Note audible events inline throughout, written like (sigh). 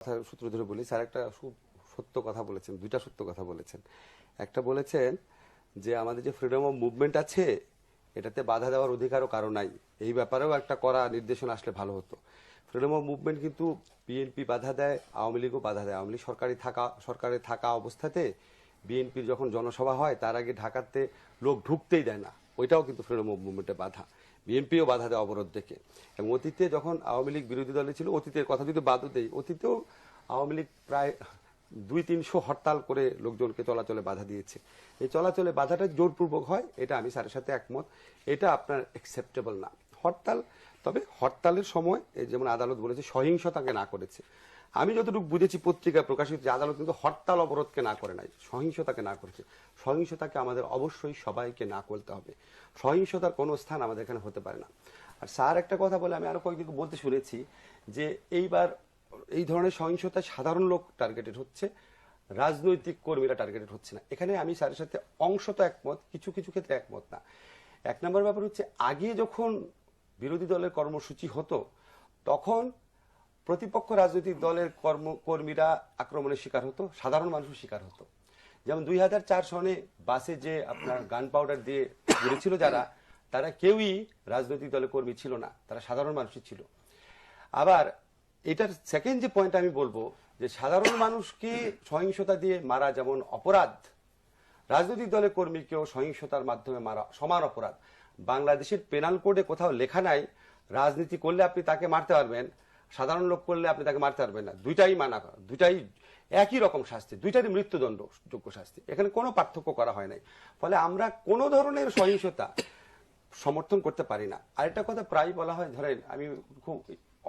কথা সূত্র ধরে বলি, স্যার একটা সত্য কথা বলেছেন, দুইটা সত্য কথা বলেছেন। একটা বলেছেন যে, আমাদের যে ফ্রিডম অফ মুভমেন্ট আছে, এটাতে বাধা দেওয়ার অধিকারও কারও নাই। এই ব্যাপারেও একটা করা নির্দেশনা আসলে ভালো হতো। ফ্রিডম অফ মুভমেন্ট কিন্তু বিএনপি বাধা দেয়, আওয়ামী লীগও বাধা দেয়। আওয়ামী লীগ সরকারি থাকা, সরকারে থাকা অবস্থাতে বিএনপির যখন জনসভা হয়, তার আগে ঢাকাতে লোক ঢুকতেই দেয় না। ওইটাও কিন্তু ফ্রিডম অফ মুভমেন্টের বাধা বিএনপিও বাধা দেয় অবরোধ দেখে। এবং অতীতে যখন আওয়ামী লীগ বিরোধী দলে ছিল, অতীতের কথা যদি বাদ দেয় অতীতেও আওয়ামী লীগ প্রায় দুই তিনশো হরতাল করে লোকজনকে চলাচলে বাধা দিয়েছে। এই চলাচলে বাধাটা জোরপূর্বক হয়, এটা আমি স্যারের সাথে একমত। এটা আপনার অ্যাকসেপ্টেবল না। হরতাল, তবে হরতালের সময় যেমন আদালত বলেছে, সহিংসতাকে না করেছে। আমি যতটুকু বুঝেছি পত্রিকায় প্রকাশিত, যে আদালত কিন্তু হরতাল অবরোধকে না করে নাই, সহিংসতাকে না করেছে। সহিংসতাকে আমাদের অবশ্যই সবাইকে না করতে হবে। সহিংসতার কোনো স্থান আমাদের এখানে হতে পারে না। আর স্যার একটা কথা বলে, আমি আরও কয়েকদিন বলতে শুনেছি যে এইবার এই ধরনের সহিংসতা সাধারণ লোক টার্গেটেড হচ্ছে, রাজনৈতিক কর্মীরা টার্গেটেড হচ্ছে না। এখানে আমি স্যারের সাথে অংশত একমত, কিছু কিছু ক্ষেত্রে একমত না। এক নম্বর ব্যাপার হচ্ছে, আগে যখন বিরোধী দলের কর্মসূচি হতো, তখন প্রতিপক্ষ রাজনৈতিক দলের কর্ম কর্মীরা আক্রমণের শিকার হতো, সাধারণ মানুষের শিকার হতো। যেমন দুই হাজার চার সনে বাসে যে আপনার গান পাউডার দিয়ে ঘুরেছিল যারা, তারা কেউই রাজনৈতিক দলের কর্মী ছিল না, তারা সাধারণ মানুষই ছিল। আবার এটার সেকেন্ড যে পয়েন্ট আমি বলব, যে সাধারণ মানুষকে সহিংসতা দিয়ে মারা যেমন অপরাধ, রাজনৈতিক দলের কর্মীকেও সহিংসতার মাধ্যমে মারা, সমান অপরাধ। বাংলাদেশের পেনাল কোডে কোথাও লেখা নাই, রাজনীতি করলে আপনি তাকে মারতে পারবেন সাধারণ লোক করলে আপনি তাকে মারতে পারবেন না। দুইটাই মানা দুইটাই একই রকম শাস্তি, দুইটারই মৃত্যুদণ্ড যোগ্য শাস্তি। এখানে কোনো পার্থক্য করা হয় নাই। ফলে আমরা কোনো ধরনের সহিংসতা সমর্থন করতে পারি না। আর আরেকটা কথা প্রায় বলা হয়, ধরেন আমি খুব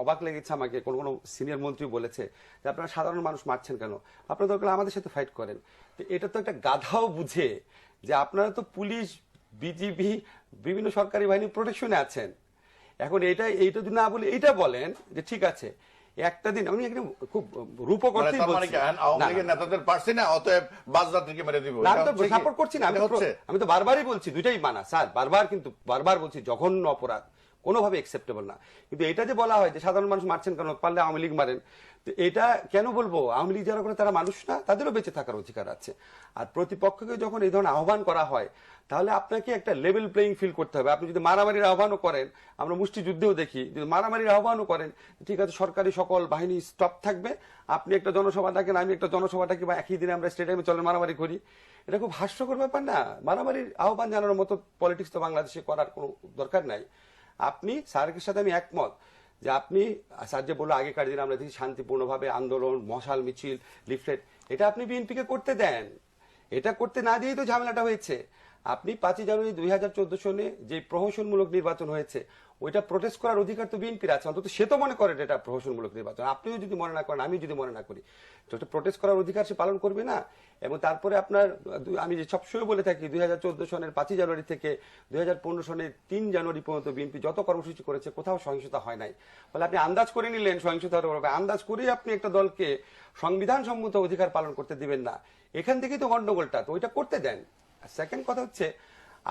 অবাক লেগেছে আমাকে, কোন কোন সিনিয়র মন্ত্রী বলেছে যে, আপনারা সাধারণ মানুষ মারছেন কেন? আপনারা দরকার আমাদের সাথে ফাইট করেন। তো এটা তো একটা গাধাও বুঝে যে, আপনারা তো পুলিশ, বিজিবি, বিভিন্ন সরকারি বাহিনী প্রোটেকশনে আছেন। এখন এটা এইটা যদি না বলি এইটা বলেন যে ঠিক আছে একটা দিন আমি একদম খুব রূপক মানে অর্থেই তার মানে বলছি। আওয়ামী লীগের নেতাদের পারছি না অতএব বাজদারকে মেরে দিব? না, তো সাপোর্ট করছি না আমি তো হচ্ছে? আমি তো বারবারই বলছি দুইটাই মানা। স্যার বারবার কিন্তু বারবার বলছি জঘন্য অপরাধ। কোনোভাবে একসেপ্টেবল না। কিন্তু এটা যে বলা হয় যে সাধারণ মানুষ মারছেন কেন, পারলে আওয়ামী লীগ মারেন, তো এটা কেন বলব? আওয়ামী লীগ যারা করে তারা মানুষ না, তাদেরও বেঁচে থাকার অধিকার আছে। আর প্রতিপক্ষকে যখন এই ধরনের আহ্বান করা হয়, তাহলে আপনাকে একটা লেভেল প্লেইং ফিল করতে হবে। আপনি যদি মারামারির আহ্বানও করেন, আমরা মুষ্টিযুদ্ধেও দেখি, যদি মারামারির আহ্বানও করেন, ঠিক আছে, সরকারি সকল বাহিনী স্টপ থাকবে, আপনি একটা জনসভা ডাকেন, আমি একটা জনসভা ডাকি বা একই দিনে আমরা স্টেডিয়ামে চলেন, মারামারি করি। এটা খুব হাস্যকর ব্যাপার না। মারামারির আহ্বান জানানোর মতো পলিটিক্স তো বাংলাদেশে করার কোনো দরকার নাই। আপনি স্যারকের সাথে আমি একমত যে আপনি, স্যার যে বলল আগেকার দিনে আমরা দেখি শান্তিপূর্ণভাবে আন্দোলন, মশাল, মিছিল, লিফলেট, এটা আপনি বিএনপিকে করতে দেন। এটা করতে না দিয়েই তো ঝামেলাটা হয়েছে। আপনি পাঁচই জানুয়ারি দুই হাজার চোদ্দ সনে যে প্রহসনমূলক নির্বাচন হয়েছে ওইটা প্রোটেস্ট করার অধিকার তো বিএনপির আছে। অন্তত সে তো মনে করে এটা প্রহসনমূলক নির্বাচন। আপনিও যদি মনে না করেন আমি যদি মনে না করি, তো প্রোটেস্ট করার অধিকার সে পালন করবে না। এবং তারপরে আপনার আমি যে সবসময় বলে থাকি, দুই হাজার চোদ্দ সনের পাঁচই জানুয়ারি থেকে দুই হাজার পনেরো সনের তিন জানুয়ারি পর্যন্ত বিএনপি যত কর্মসূচি করেছে, কোথাও সহিংসতা হয় নাই। ফলে আপনি আন্দাজ করে নিলেন সহিংসতা আন্দাজ করেই আপনি একটা দলকে সংবিধান সম্মত অধিকার পালন করতে দিবেন না। এখান থেকেই তো গন্ডগোলটা। তো ওইটা করতে দেন। সেকেন্ড কথা হচ্ছে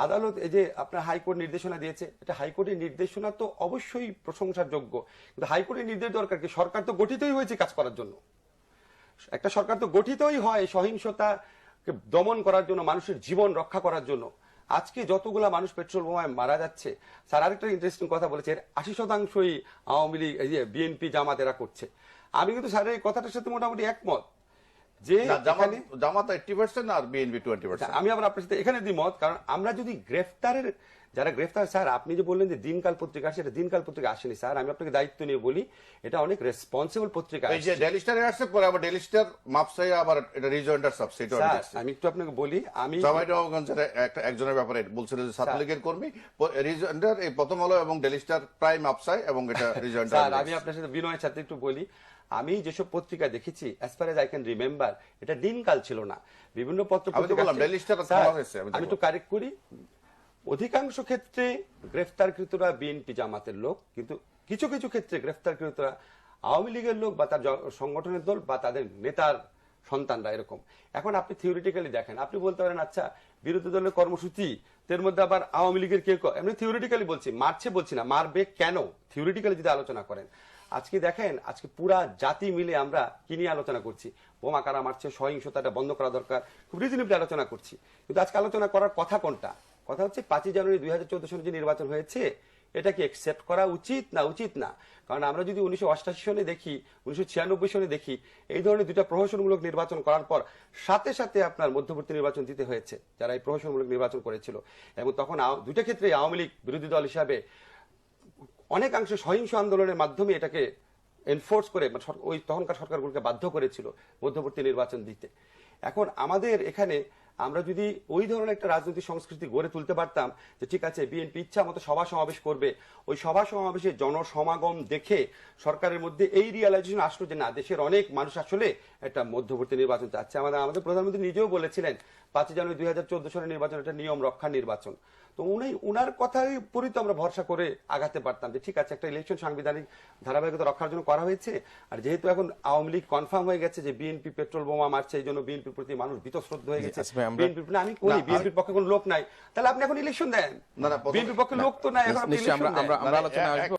আদালত এই যে আপনার হাইকোর্ট নির্দেশনা দিয়েছে, এটা হাইকোর্টের নির্দেশনা তো অবশ্যই প্রশংসার যোগ্য কিন্তু হাইকোর্টের নির্দেশ দরকার কি? সরকার তো গঠিতই হয়েছে কাজ করার জন্য। একটা সরকার তো গঠিতই হয় সহিংসতাকে দমন করার জন্য, মানুষের জীবন রক্ষা করার জন্য। আজকে যতগুলা মানুষ পেট্রোল বোমায় মারা যাচ্ছে, স্যার আরেকটা ইন্টারেস্টিং কথা বলেছে, এর আশি শতাংশই আওয়ামী লীগ, এই যে বিএনপি জামাত এরা করছে। আমি কিন্তু স্যারের এই কথাটার সাথে মোটামুটি একমত। যে জামাত এখানে- জামাত এইটটি পার্সেন্ট আর বিএনপি টোয়েন্টি পার্সেন্ট আমি আবার আপনার সাথে এখানে দ্বিমত কারণ আমরা যদি গ্রেফতারের যারা গ্রেফতার স্যার আপনি যে বললেন যে দিনকাল পত্রিকা আসে এটা দিনকাল পত্রিকা আসেনি স্যার। আমি আপনাকে দায়িত্ব নিয়ে বলি এটা অনেক রেসপন্সিবল পত্রিকা এই যে। ডেলি স্টারে আসছে পরে আবার ডেলি স্টার মাপসাই আবার এটা রিজয়েন্টার সাবসিডি আমি একটু আপনাকে বলি আমি জামাইনগঞ্জের একটা একজনের ব্যাপারে বলছিল যে ছাত্রলীগের কর্মী রিজয়েন্টার এই প্রথম আলো এবং ডেলি স্টার প্রাইম আপসাই এবং এটা (laughs) স্যার আমি আপনার সাথে বিনয়ের সাথে একটু বলি আমি যেসব পত্রিকা দেখেছি as far as I can remember এটা দিনকাল ছিল না। বিভিন্ন পত্র তো পত্রিকা আমি। একটু কারেক্ট করি অধিকাংশ ক্ষেত্রে গ্রেফতারকৃতরা বিএনপি জামাতের লোক, কিন্তু কিছু কিছু ক্ষেত্রে গ্রেফতারকৃতরা আওয়ামী লীগের লোক বা তার সংগঠনের দল বা তাদের নেতার সন্তানরা এরকম। এখন আপনি থিওরিটিক্যালি দেখেন, আপনি বলতে পারেন আচ্ছা বিরোধী দলের কর্মসূচি এর মধ্যে আবার আওয়ামী লীগের কেউ কেউ- এমনি থিওরিটিক্যালি বলছি, মারছে বলছি না, মারবে কেন? থিওরিটিক্যালি যদি আলোচনা করেন। আজকে দেখেন, আজকে পুরা জাতি মিলে আমরা কি নিয়ে আলোচনা করছি? বোমা কারা মারছে, সহিংসতাটা বন্ধ করা দরকার, খুব রিজনেবলি আলোচনা করছি। কিন্তু আজকে আলোচনা করার কথা কোনটা? কথা হচ্ছে পাঁচই জানুয়ারি দুই হাজার চোদ্দ সালে যে নির্বাচন হয়েছে এটা কি একসেপ্ট করা উচিত না উচিত না। কারণ আমরা যদি উনিশশো অষ্টাশি সনে দেখি, উনিশশো ছিয়ানব্বই সনে দেখি, এই ধরনের দুটা প্রহসনমূলক নির্বাচন করার পর সাথে সাথে আপনার মধ্যবর্তী নির্বাচন দিতে হয়েছে, যারা এই প্রহসনমূলক নির্বাচন করেছিল। এবং তখন দুইটা ক্ষেত্রে আওয়ামী লীগ বিরোধী দল হিসাবে অনেকাংশে সহিংস আন্দোলনের মাধ্যমে এটাকে এনফোর্স করে মানে ওই তখনকার সরকারগুলোকে বাধ্য করেছিল মধ্যবর্তী নির্বাচন দিতে। এখন আমাদের এখানে আমরা যদি ওই ধরনের একটা রাজনৈতিক সংস্কৃতি গড়ে তুলতে পারতাম যে ঠিক আছে, বিএনপি ইচ্ছা মতো সভা সমাবেশ করবে, ওই সভা সমাবেশে জনসমাগম দেখে সরকারের মধ্যে এই রিয়ালাইজেশন আসলো যে না, দেশের অনেক মানুষ আসলে একটা মধ্যবর্তী নির্বাচন চাচ্ছে। আমাদের আমাদের প্রধানমন্ত্রী নিজেও বলেছিলেন, পাঁচই জানুয়ারি দুই হাজার চোদ্দ সালের নির্বাচন একটা নিয়ম রক্ষা নির্বাচন। তো উনি, উনার কথার উপরই তো আমরা ভরসা করে আগাতে পারতাম যে ঠিক আছে, একটা ইলেকশন সাংবিধানিক ধারাবাহিকতা রক্ষার জন্য করা হয়েছে। আর যেহেতু এখন আওয়ামী লীগ কনফার্ম হয়ে গেছে যে বিএনপি পেট্রোল বোমা মারছে, এই জন্য বিএনপির প্রতি মানুষ বিতশ্রদ্ধ হয়ে গেছে। আমরা- আমি করি বিএনপির পক্ষে কোনো লোক নাই। তাহলে আপনি এখন ইলেকশন দেন। বিএনপির পক্ষে লোক তো নাই এখন আমরা মানে আলোচনা আসব।